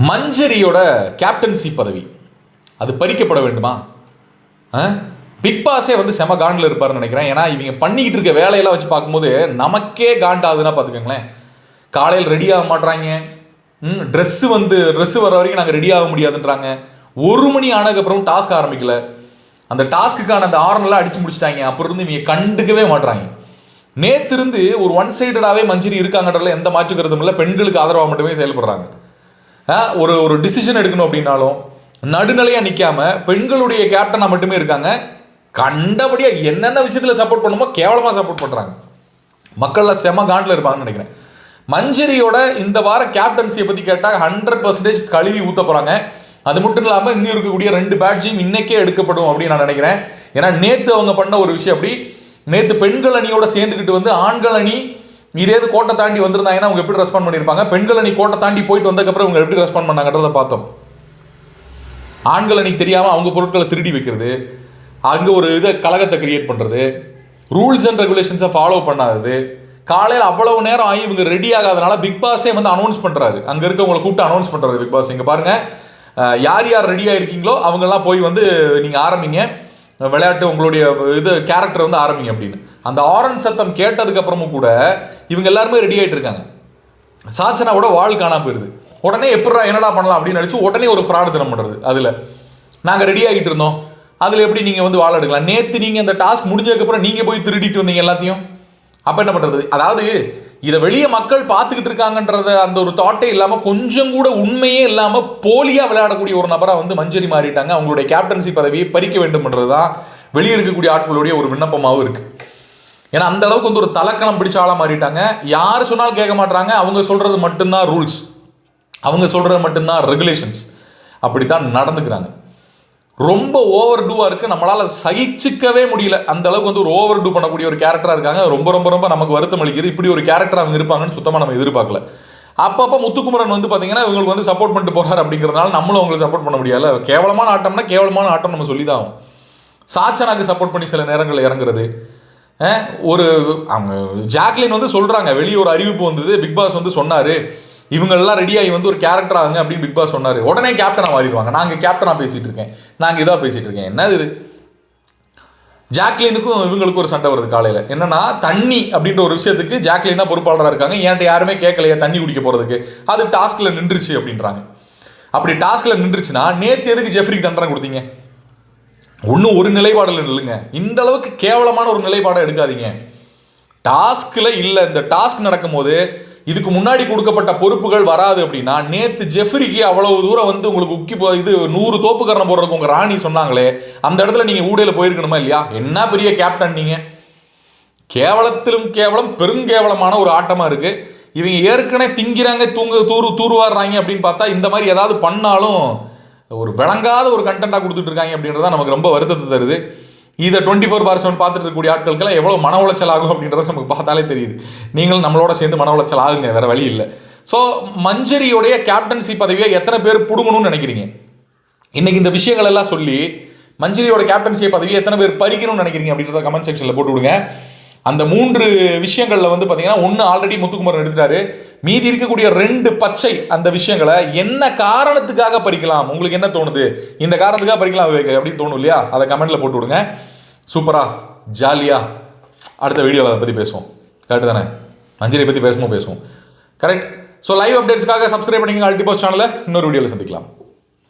மஞ்சரியோட captaincy பதவி. அது பறிக்கப்பட வேண்டுமா? பிக் பாஸே வந்து செம காண்டில் இருப்பாருன்னு நினைக்கிறேன். ஏன்னா இவங்க பண்ணிக்கிட்டு இருக்க வேலையெல்லாம் வச்சு பார்க்கும்போது நமக்கே காண்டாகுதுன்னா பார்த்துக்கோங்களேன். காலையில் ரெடி ஆக மாட்றாங்க. ம் ட்ரெஸ்ஸு வந்து ட்ரெஸ்ஸு வர வரைக்கும் நாங்கள் ரெடி ஆக முடியாதுன்றாங்க. ஒரு மணி ஆனதுக்கப்புறம் டாஸ்க் ஆரம்பிக்கல. அந்த டாஸ்க்குக்கான அந்த ஆரன்லாம் அடிச்சு முடிச்சிட்டாங்க. அப்புறம் இருந்து இவங்க கண்டுக்கவே மாட்டுறாங்க நேத்திருந்து ஒரு ஒன் சைடடாகவே மஞ்சரி இருக்காங்கன்றதுல எந்த மாற்றுக்கிறதும் இல்லை. பெண்களுக்கு ஆதரவாக மட்டுமே செயல்படுறாங்க. ஒரு ஒரு டிசிஷன் எடுக்கணும் அப்படின்னாலும் நடுநிலையாக நிற்காம பெண்களுடைய கேப்டனாக மட்டுமே இருக்காங்க. கண்டபடியாக என்னென்ன விஷயத்தில் சப்போர்ட் பண்ணுமோ கேவலமாக சப்போர்ட் பண்ணுறாங்க மக்கள்லாம் செம காண்டில் இருப்பாங்கன்னு நினைக்கிறேன். மஞ்சரியோட இந்த வார கேப்டன்சியை பற்றி கேட்டால் ஹண்ட்ரட் பர்சன்டேஜ் கழுவி ஊற்ற போகிறாங்க அது மட்டும் இல்லாமல் இன்னும் இருக்கக்கூடிய ரெண்டு பேட்சையும் இன்னைக்கே எடுக்கப்படும் அப்படின்னு நான் நினைக்கிறேன். ஏன்னா நேற்று அவங்க பண்ண ஒரு விஷயம் அப்படி. நேற்று பெண்கள் அணியோட சேர்ந்துக்கிட்டு வந்து ஆண்கள் அணி இதே இது கோட்டை தாண்டி வந்திருந்தாங்கன்னா அவங்க எப்படி ரெஸ்பாண்ட் பண்ணியிருப்பாங்க? பெண்கள் அணி கோட்டை தாண்டி போயிட்டு வந்ததுக்கப்புறம் இவங்க எப்படி ரெஸ்பாண்ட் பண்ணாங்கன்றதை பார்த்தோம். ஆண்கள் அணிக்கு தெரியாமல் அவங்க பொருட்களை திருடி வைக்கிறது அங்கே ஒரு இதை கலகத்தை கிரியேட் பண்ணுறது ரூல்ஸ் அண்ட் ரெகுலேஷன்ஸை ஃபாலோ பண்ணாதது காலையில் அவ்வளவு நேரம் ஆகி இவங்க ரெடி ஆகாதனால பிக் பாஸே வந்து அனௌன்ஸ் பண்ணுறாரு அங்கே இருக்கவங்களை கூப்பிட்டு அனௌன்ஸ் பண்ணுறாரு பிக் பாஸ் இங்கே பாருங்கள் யார் யார் ரெடியாக இருக்கீங்களோ அவங்கெல்லாம் போய் வந்து நீங்கள் ஆரம்பிங்க. விளையாட்டு உங்களுடைய இது கேரக்டர் வந்து ஆரம்பிங்க அப்படின்னு. அந்த ஆரன் சத்தம் கேட்டதுக்கு அப்புறமும் கூட இவங்க எல்லாருமே ரெடி ஆகிட்டு இருக்காங்க. சாச்சனாவோட வாழ் காணாம போயிருது. உடனே எப்படா என்னடா பண்ணலாம் அப்படின்னு நினச்சி உடனே ஒரு ஃப்ராடு தினம் பண்ணுறது அதில். நாங்கள் ரெடி ஆகிட்டு இருந்தோம். அதில் எப்படி நீங்கள் வந்து வாழ எடுக்கலாம்? நேற்று நீங்கள் அந்த டாஸ்க் முடிஞ்சதுக்கப்புறம் நீங்கள் போய் திருடிட்டு வந்தீங்க எல்லாத்தையும். அப்போ என்ன பண்ணுறது அதாவது இதை வெளியே மக்கள் பார்த்துக்கிட்டு இருக்காங்கன்றத அந்த ஒரு தாட்டே இல்லாமல் கொஞ்சம் கூட உண்மையே இல்லாமல் போலியாக விளையாடக்கூடிய ஒரு நபராக வந்து மஞ்சரி மாறிட்டாங்க. அவங்களுடைய கேப்டன்சி பதவியை பறிக்க வேண்டும்ன்றது தான் வெளியே இருக்கக்கூடிய ஆட்களுடைய ஒரு விண்ணப்பமாகவும் இருக்குது ஏன்னா அந்த அளவுக்கு வந்து ஒரு தலக்கணம் பிடிச்ச ஆளாக மாறிட்டாங்க. யார் சொன்னாலும் கேட்க மாட்டாங்க அவங்க சொல்கிறது மட்டும்தான் ரூல்ஸ் அவங்க சொல்கிறது மட்டும்தான் ரெகுலேஷன்ஸ் அப்படித்தான் நடந்துக்கிறாங்க. ரொம்ப ஓவர் டூவாக இருக்குது நம்மளால் சகிச்சிக்கவே முடியல. அந்த அளவுக்கு வந்து ஒரு ஓவர் டூ பண்ணக்கூடிய ஒரு கேரக்டராக இருக்காங்க. ரொம்ப ரொம்ப ரொம்ப நமக்கு வருத்தம் அளிக்கிறது இப்படி ஒரு கேரக்டர் அவங்க இருப்பாங்கன்னு சுத்தமாக நம்ம எதிர்பார்க்கல. அப்பப்போ முத்துக்குமரன் வந்து பார்த்தீங்கன்னா இவங்களுக்கு வந்து சப்போர்ட் பண்ணிட்டு போகிறார் அப்படிங்கிறதுனால நம்மளும் அவங்களுக்கு சப்போர்ட் பண்ண முடியல. கேவலமான ஆட்டம்னா கேவலமான ஆட்டம் நம்ம சொல்லி தான் ஆகும் சாச்சனாக்கு சப்போர்ட் பண்ணி சில நேரங்களில் இறங்குறது. ஒரு அவங்க ஜாக்லின் வந்து சொல்கிறாங்க வெளியே ஒரு அறிவிப்பு வந்தது. பிக் பாஸ் வந்து சொன்னார். இவங்கெல்லாம் ரெடியாகி வந்து ஒரு கேரக்டர் ஆகுங்க அப்படின்னு பிக் பாஸ் சொன்னார். உடனே கேப்டனாக மாறிடுவாங்க. நாங்கள் கேப்டனாக பேசிகிட்டு இருக்கேன். நாங்கள் இதாக பேசிகிட்டு இருக்கேன். என்ன இது? ஜாக்லினுக்கும் இவங்களுக்கும் ஒரு சண்டை வருது காலையில். என்னன்னா தண்ணி அப்படின்ற ஒரு விஷயத்துக்கு ஜாக்லின் தான் பொறுப்பாளராக இருக்காங்க. என்கிட்ட யாருமே கேட்கலையே தண்ணி குடிக்க போகிறதுக்கு அது டாஸ்கில் நின்றுச்சு அப்படின்றாங்க. அப்படி டாஸ்கில் நின்றுச்சுன்னா நேற்று எதுக்கு ஜெஃப்ரிக்கு தண்டனை கொடுத்தீங்க? ஒன்றும் ஒரு நிலைப்பாடில் இல்லைங்க இந்த அளவுக்கு கேவலமான ஒரு நிலைப்பாடை எடுக்காதீங்க. டாஸ்கில் இல்லை. இந்த டாஸ்க் நடக்கும்போது இதுக்கு முன்னாடி கொடுக்கப்பட்ட பொறுப்புகள் வராது அப்படின்னா நேற்று ஜெஃப்ரிக்கு அவ்வளவு தூரம் வந்து உங்களுக்கு உக்கி போ இது நூறு தோப்புக்கரணம் போடுறதுக்கு உங்கள் ராணி சொன்னாங்களே அந்த இடத்துல நீங்கள் ஊடையில் போயிருக்கணுமா இல்லையா? என்ன பெரிய கேப்டன் நீங்கள் கேவலத்திலும் கேவலம் பெருங்கேவலமான ஒரு ஆட்டமாக இருக்குது இவங்க ஏற்கனவே திங்கிறாங்க தூங்க தூரு தூர்வாடுறாங்க அப்படின்னு பார்த்தா இந்த மாதிரி ஏதாவது பண்ணாலும் ஒரு விளங்காத ஒரு கண்டென்ட்டாக கொடுத்துட்டு இருக்காங்க அப்படின்றது தான் நமக்கு ரொம்ப வருத்தத்தை தருது. இதை டுவெண்ட்டி ஃபோர் பார் செவன் பார்த்துட்டு இருக்கக்கூடிய ஆட்களுக்கெல்லாம் எவ்வளோ மன உளைச்சல் ஆகும் அப்படின்றது நமக்கு பார்த்தாலே தெரியுது. நீங்களும் நம்மளோட சேர்ந்து மன உளைச்சல் ஆகுங்க வேற வழி இல்லை. ஸோ மஞ்சரியோடைய கேப்டன்சி பதவியை எத்தனை பேர் பிடுங்கணும்னு நினைக்கிறீங்க? இன்னைக்கு இந்த விஷயங்கள் எல்லாம் சொல்லி மஞ்சரியோட கேப்டன்சி பதவியை எத்தனை பேர் பறிக்கணும்னு நினைக்கிறீங்க அப்படின்றத கமெண்ட் செக்ஷனில் போட்டு விடுங்க அந்த மூன்று விஷயங்களில் வந்து பார்த்தீங்கன்னா ஒன்று ஆல்ரெடி முத்துக்குமரன் எடுத்துட்டாரு. மீதி இருக்கக்கூடிய ரெண்டு பச்சை அந்த விஷயங்களை என்ன காரணத்துக்காக பறிக்கலாம்? உங்களுக்கு என்ன தோணுது? இந்த காரணத்துக்காக பறிக்கலாம் விவேக் அப்படின்னு தோணும் இல்லையா? அதை கமெண்ட்ல போட்டு விடுங்க. சூப்பரா ஜாலியா அடுத்த வீடியோவில் அதை பற்றி பேசுவோம். கரெக்டு தானே? மஞ்சளை பற்றி பேசும்போது பேசுவோம். கரெக்ட் ஸோ லைவ் அப்டேட்ஸ்க்காக சப்ஸ்கிரைப் பண்ணிங்க அல்டிபோஸ் சேனலில் இன்னொரு வீடியோவில் சந்திக்கலாம்.